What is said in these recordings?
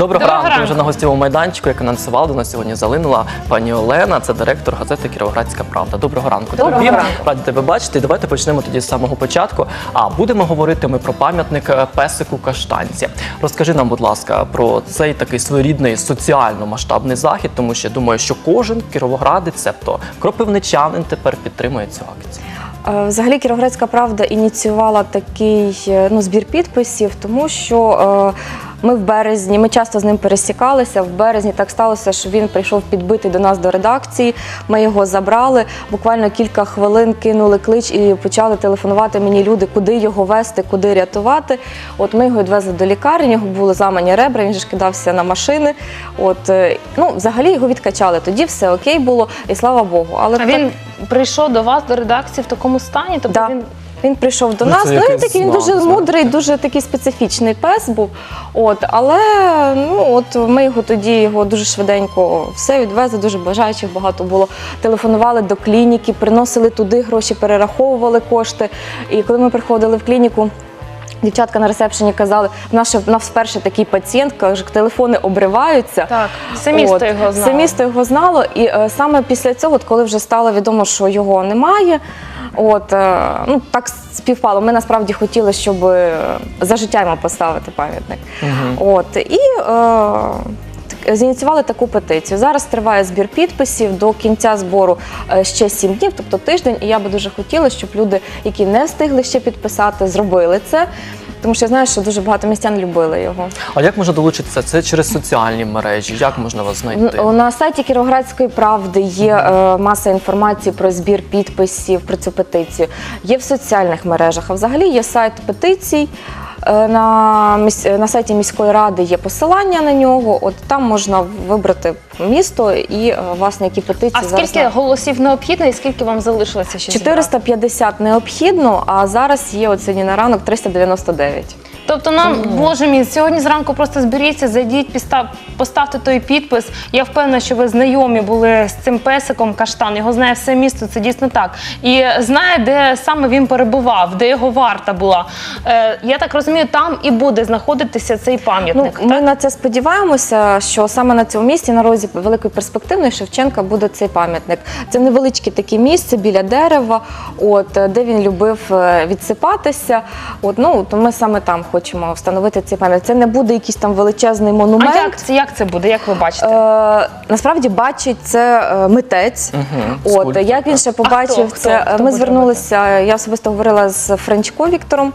Доброго, Доброго ранку. ранку. Вже на гостєвому майданчику, як анонсували, до нас сьогодні залинула пані Олена, це директор газети Кіровоградська Правда. Доброго ранку. Доброго тобі. ранку. Раді тебе бачити. Давайте почнемо тоді з самого початку. А будемо говорити ми про пам'ятник е, песику каштанці. Розкажи нам, будь ласка, про цей такий своєрідний соціально масштабний захід, тому що я думаю, що кожен кіровоградець, цебто кропивничанин, тепер підтримує цю акцію. Е, Взагалі Кіровоградська правда ініціювала такий е, ну, збір підписів, тому що е, ми в березні, ми часто з ним пересікалися. В березні так сталося, що він прийшов підбитий до нас до редакції. Ми його забрали. Буквально кілька хвилин кинули клич і почали телефонувати мені люди, куди його вести, куди рятувати. От ми його відвезли до лікарні, у нього були зламані ребра, він же ж кидався на машини. От е, ну, взагалі його відкачали. Тоді все окей було, і слава Богу. Але А так- він прийшов до вас до редакції в такому стані? Тобто Да. він Він прийшов до Ну, нас. Ну він такий він дуже мудрий, дуже такий специфічний пес був. От, але ну от ми його тоді його дуже швиденько все відвезли. Дуже бажаючих багато було. Телефонували до клініки, приносили туди гроші, перераховували кошти. І коли ми приходили в клініку. Дівчатка на ресепшені казали, в нас в нас вперше такий пацієнт, каже, телефони обриваються. так, все місто його знало. Все місто його знало. І е, саме після цього, от коли вже стало відомо, що його немає, от е, ну так співпало. Ми насправді хотіли, щоб е, за життя йому поставити пам'ятник. От і е, зініціювали таку петицію. Зараз триває збір підписів до кінця збору е, ще сім днів, тобто тиждень. І я би дуже хотіла, щоб люди, які не встигли ще підписати, зробили це. Тому що я знаю, що дуже багато містян любили його. А як можна долучитися? Це через соціальні мережі? Як можна вас знайти? На сайті Кіровоградської правди є е, маса інформації про збір підписів про цю петицію. Є в соціальних мережах. А взагалі є сайт петицій. Е, На, на сайті міської ради є посилання на нього. От там можна вибрати місто і е, власне які петиції А зараз скільки голосів необхідно і скільки вам залишилося ще зібрати? 450 необхідно, а зараз є оцені на ранок 399. Тобто нам, боже мій, сьогодні зранку просто зберіться, зайдіть, підстав- поставте той підпис. Я впевнена, що ви знайомі були з цим песиком каштан. Його знає все місто, це дійсно так. І знає, де саме він перебував, де його варта була. Е, я так розумію, там і буде знаходитися цей Ну, пам'ятник. ми на це сподіваємося, що саме на цьому місці на розі великої перспективної Шевченка буде цей пам'ятник. Це невеличке таке місце біля дерева, от де він любив е, відсипатися. От ну то ми саме там хочемо встановити цей пам'ятник. Це не буде якийсь там величезний а монумент. як це, як це буде? Як ви бачите? Е, насправді бачить це е, митець. Мгм, От скульптор, як він ще побачив хто? це? Хто ми звернулися. Я особисто говорила з Франчко Віктором.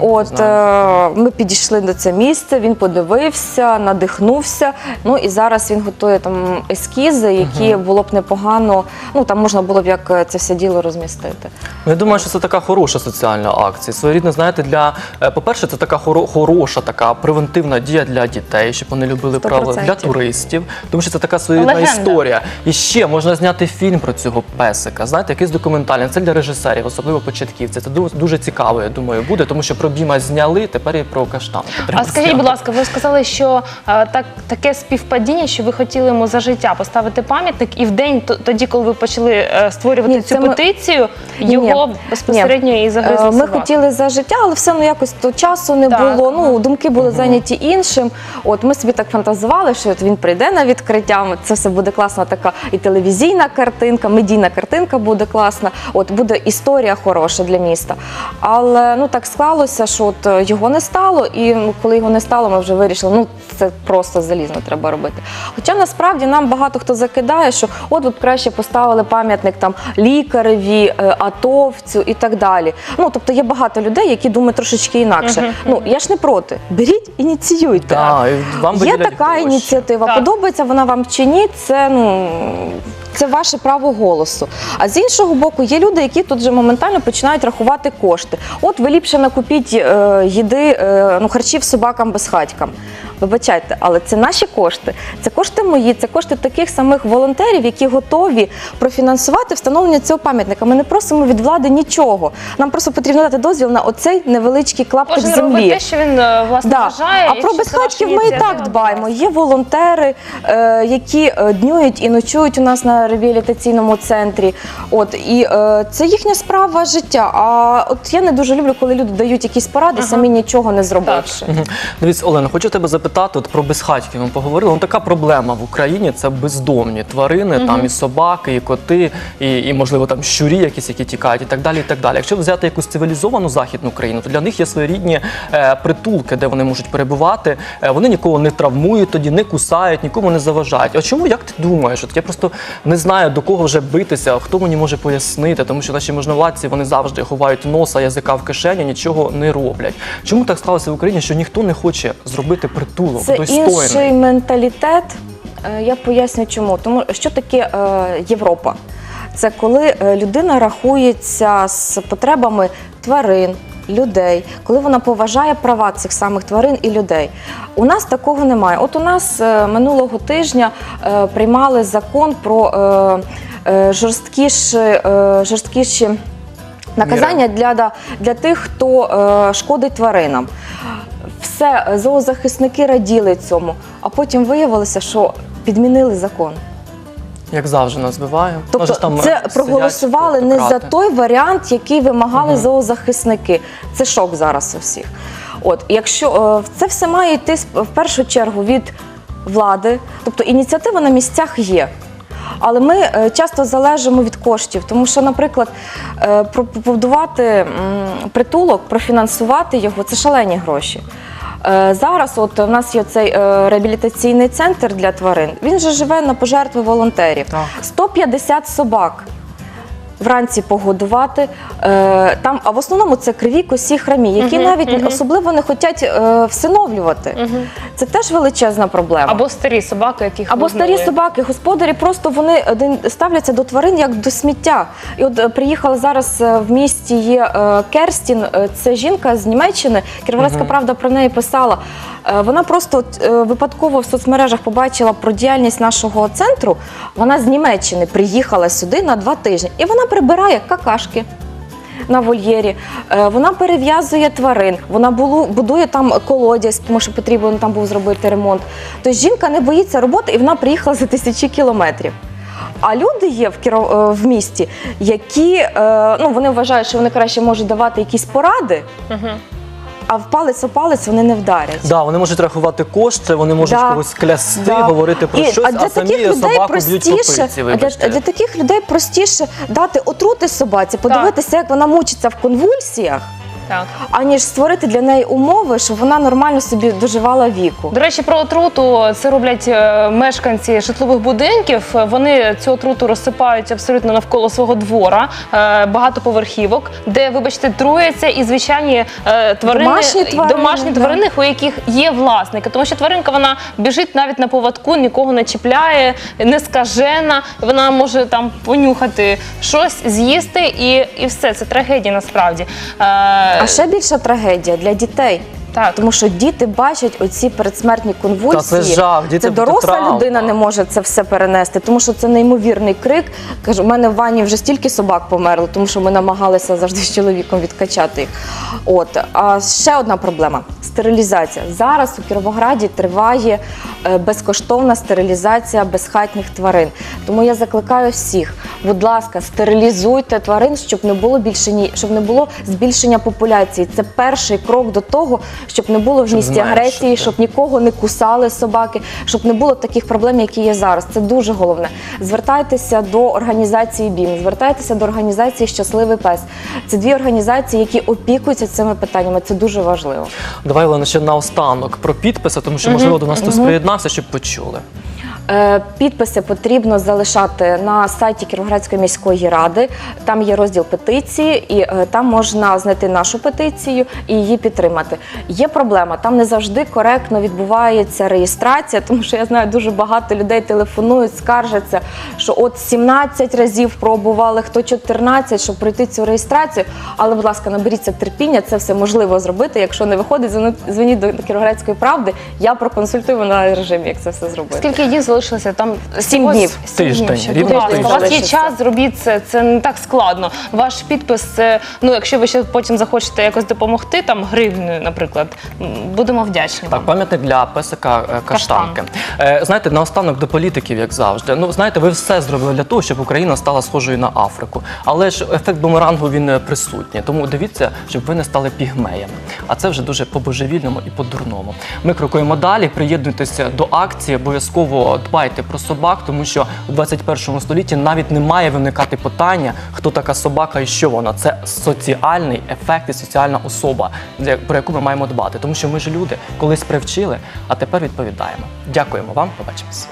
От е, ми підійшли до це місце. Він подивився, надихнувся. Ну і зараз він готує там ескізи, які було б непогано. Ну там можна було б як е, це все діло розмістити. Ну, я думаю, що це така хороша соціальна акція. Своєрідно, знаєте, для е, по-перше, це така хоро- хороша, така превентивна дія для дітей, щоб вони любили Сто правила для туристів, тому що це така своєрідна Легенда. історія. І ще можна зняти фільм про цього песика. Знаєте, якийсь документальний. Це для режисерів, особливо початківців. Це дуже, дуже цікаво, я думаю, буде, тому що про Біма зняли, тепер і про каштан. А скажіть, будь ласка, ви сказали, що е, так таке співпадіння, що ви хотіли йому за життя поставити пам'ятник, і в день тоді, коли ви почали е, створювати Ні, цю ми- петицію, Ні, його ні. безпосередньо і загризли Е, Ми хотіли за життя, але все ну якось то часу не Так, було. Ну думки були зайняті іншим. От ми собі так фантазували, що от він прийде на відкриття. Це все буде класна така і телевізійна картинка, медійна картинка буде класна. От буде історія хороша для міста. Але ну так склалося, що от е, його не стало, і коли його не стало, ми вже вирішили, ну це просто залізно треба робити. Хоча насправді нам багато хто закидає, що от от краще поставили пам'ятник там лікареві, е, атовцю і так далі. Ну тобто є багато людей, які думають трошечки інакше. Ну я ж не проти. Беріть, ініціюйте. І вам Є така гроші. ініціатива. Так. Подобається вона вам чи ні? Це ну. Це ваше право голосу. А з іншого боку, є люди, які тут вже моментально починають рахувати кошти. От ви ліпше накупіть е, їди, е, ну харчів собакам безхатькам. Вибачайте, але це наші кошти, це кошти мої, це кошти таких самих волонтерів, які готові профінансувати встановлення цього пам'ятника. Ми не просимо від влади нічого. Нам просто потрібно дати дозвіл на оцей невеличкий клаптик Кожен землі. робить те, що він е, власне Да. вважає. А про безхатьків ми і так дбаємо. Є волонтери, е, які е, днюють і ночують у нас на реабілітаційному центрі. От і е, це їхня справа життя. А от я не дуже люблю, коли люди дають якісь поради, самі нічого не зробивши. Дивіться, Олена, хочу тебе запитати. Запитати от про безхатьків. Ми поговорили. Ну, така проблема в Україні це бездомні тварини, там і собаки, і коти, і, і можливо там щурі, якісь які тікають, і так далі. І так далі. Якщо взяти якусь цивілізовану західну країну, то для них є своєрідні е, притулки, де вони можуть перебувати. Е, вони нікого не травмують, тоді не кусають, нікому не заважають. А чому як ти думаєш? От я просто не знаю до кого вже битися, хто мені може пояснити, тому що наші можновладці вони завжди ховають носа, язика в кишені, нічого не роблять. Чому так сталося в Україні, що ніхто не хоче зробити притулок Це достойний? інший менталітет. Е, Я поясню чому. Тому що таке е, Європа? Це коли е, людина рахується з потребами тварин, людей, коли вона поважає права цих самих тварин і людей. У нас такого немає. От у нас е, минулого тижня е, приймали закон про е, е, жорсткіші, е, жорсткіші наказання для, для тих, хто е, шкодить тваринам. Все, е, зоозахисники раділи цьому, а потім виявилося, що підмінили закон. Як завжди нас збиває. Тобто там, це проголосували сидять не за той варіант, який вимагали зоозахисники. Це шок зараз у всіх. От, якщо е, це все має йти в першу чергу від влади, тобто ініціатива на місцях є. Але ми е, часто залежимо від коштів, тому що, наприклад, побудувати притулок, профінансувати його це шалені гроші. Е, Зараз, от у нас є цей е, реабілітаційний центр для тварин. Він же живе на пожертви волонтерів. Так. 150 собак. Вранці погодувати е, там, а в основному це криві косі храмі, які навіть особливо не хочуть всиновлювати. Це теж величезна проблема. Або старі собаки, яких Або вигнали. старі собаки, господарі просто вони ставляться до тварин як до сміття. І от е, приїхала зараз е, в місті є е, Керстін, е, це жінка з Німеччини. Кіровоградська правда про неї писала. Е, Вона просто е, випадково в соцмережах побачила про діяльність нашого центру. Вона з Німеччини приїхала сюди на два тижні, і вона прибирає какашки на вольєрі. Е, Вона перев'язує тварин, вона будує там колодязь, тому що потрібно там був зробити ремонт. Тобто жінка не боїться роботи і вона приїхала за тисячі кілометрів. А люди є в Кіро... е, в місті, які е, ну, вони вважають, що вони краще можуть давати якісь поради, а в палець о палець вони не вдарять. Да, вони можуть рахувати кошти, вони можуть Да. когось клясти, Да. говорити про І- щось, а, для самі таких людей собаку б'ють по простіше, пиці, а для, вибачте. для таких людей простіше дати отрути собаці, подивитися, як вона мучиться в конвульсіях, Так. аніж створити для неї умови, щоб вона нормально собі доживала віку. До речі, про отруту це роблять е, мешканці житлових будинків. Вони цю отруту розсипають абсолютно навколо свого двора, е, багатоповерхівок, де, вибачте, труяться і звичайні е, тварини, Домашні тварини, домашні да. тварини, у яких є власники. Тому що тваринка вона біжить навіть на поводку, нікого не чіпляє, не скажена. Вона може там понюхати щось, з'їсти, і, і все. Це трагедія насправді. Е, А ще більша трагедія для дітей. Так. Тому що діти бачать оці передсмертні конвульсії. Та це жах, діти це доросла травма. людина не може це все перенести, тому що це неймовірний крик. Кажу, у мене в ванні вже стільки собак померло, тому що ми намагалися завжди з чоловіком відкачати їх. От а ще одна проблема стерилізація. Зараз у Кіровограді триває е, безкоштовна стерилізація безхатніх тварин. Тому я закликаю всіх, будь ласка, стерилізуйте тварин, щоб не було більше ні, щоб не було збільшення популяції. Це перший крок до того, щоб не було в місті агресії, щоб нікого не кусали собаки, щоб не було таких проблем, які є зараз. Це дуже головне. Звертайтеся до організації БІМ, звертайтеся до організації Щасливий пес. Це дві організації, які опікуються цими питаннями. Це дуже важливо. Давай, Олена, ще наостанок про підписи, тому що, можливо, до нас хтось приєднався, щоб почули. Е, Підписи потрібно залишати на сайті Кіровоградської міської ради. Там є розділ петиції, і е, там можна знайти нашу петицію і її підтримати. Є проблема, там не завжди коректно відбувається реєстрація, тому що я знаю, дуже багато людей телефонують, скаржаться, що от 17 разів пробували, хто 14, щоб пройти цю реєстрацію. Але, будь ласка, наберіться терпіння, це все можливо зробити. Якщо не виходить, дзвоніть- до Кіровоградської правди. Я проконсультую на режимі, як це все зробити. Скільки днів залишилося там Сім всього днів. сім Тиждень, днів ще. рівно Будь тиждень. У вас є Залишиться. час, зробіть це. Це не так складно. Ваш підпис, це, ну якщо ви ще потім захочете якось допомогти, там гривнею, наприклад, м, будемо вдячні. Так, вам. пам'ятник для песика е, каштанки. Е, знаєте, наостанок до політиків, як завжди. Ну, знаєте, ви все зробили для того, щоб Україна стала схожою на Африку. Але ж ефект бумерангу він е, присутній. Тому дивіться, щоб ви не стали пігмеями. А це вже дуже по-божевільному і по-дурному. Ми крокуємо далі. Приєднуйтеся до акції. Обов'язково дбайте про собак, тому що у 21 столітті навіть не має виникати питання, хто така собака і що вона. Це соціальний ефект і соціальна особа, про яку ми маємо дбати. Тому що ми ж люди колись привчили, а тепер відповідаємо. Дякуємо вам. Побачимось.